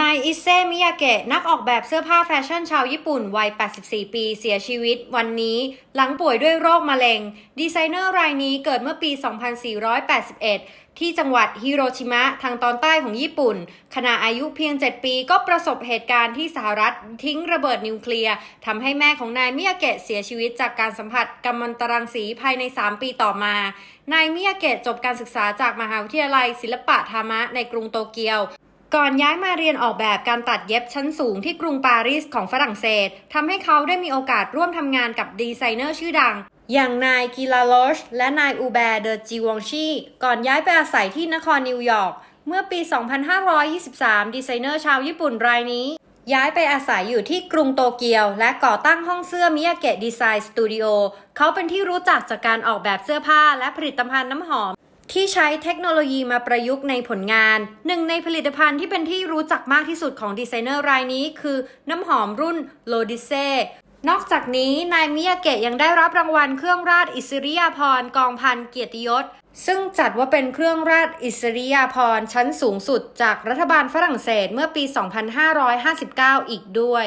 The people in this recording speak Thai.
นายอิเซมิยาเกะนักออกแบบเสื้อผ้าแฟชั่นชาวญี่ปุ่น วัย 84 ปีเสียชีวิต วันนี้หลังป่วยด้วยโรคมะเร็ง ดีไซเนอร์รายนี้เกิดเมื่อปี 2481 ที่จังหวัดฮิโรชิมะทางตอนใต้ของญี่ปุ่น ขณะอายุเพียง 7 ปีก็ประสบเหตุการณ์ที่สหรัฐทิ้งระเบิดนิวเคลียร์ทำให้แม่ของนายมิยาเกะเสียชีวิตจากการสัมผัสกัมมันตรังสีภายใน 3 ปีต่อมา นายมิยาเกะจบการศึกษาจากมหาวิทยาลัยศิลปะธรรมะในกรุงโตเกียว ก่อนย้ายมาเรียนออกแบบการตัดเย็บชั้นสูงที่กรุงปารีสของฝรั่งเศสทำให้เขาได้มีโอกาสร่วมทำงานกับดีไซเนอร์ชื่อดัง อย่างนายกิลาโลชและนายอูแบร์เดอจิวองชีก่อนย้ายไปอาศัยที่นครนิวยอร์กเมื่อปี 2523 ดีไซเนอร์ชาวญี่ปุ่นรายนี้ ย้ายไปอาศัยอยู่ที่กรุงโตเกียว และก่อตั้งห้องเสื้อมิยาเกะดีไซน์สตูดิโอเขาเป็นที่รู้จักจากการออกแบบเสื้อผ้าและผลิตภัณฑ์น้ำหอม ที่ใช้เทคโนโลยีมาประยุกต์ในผลงาน หนึ่งในผลิตภัณฑ์ที่เป็นที่รู้จักมากที่สุดของดีไซเนอร์รายนี้ คือน้ำหอมรุ่นโลดิเซนอกจากนี้นายมิยาเกะยังได้รับรางวัลเครื่องราชอิสริยาภรณ์กองพันเกียรติยศ ซึ่งจัดว่าเป็นเครื่องราชอิสริยาภรณ์ชั้นสูงสุดจากรัฐบาลฝรั่งเศสเมื่อปี 2559 อีกด้วย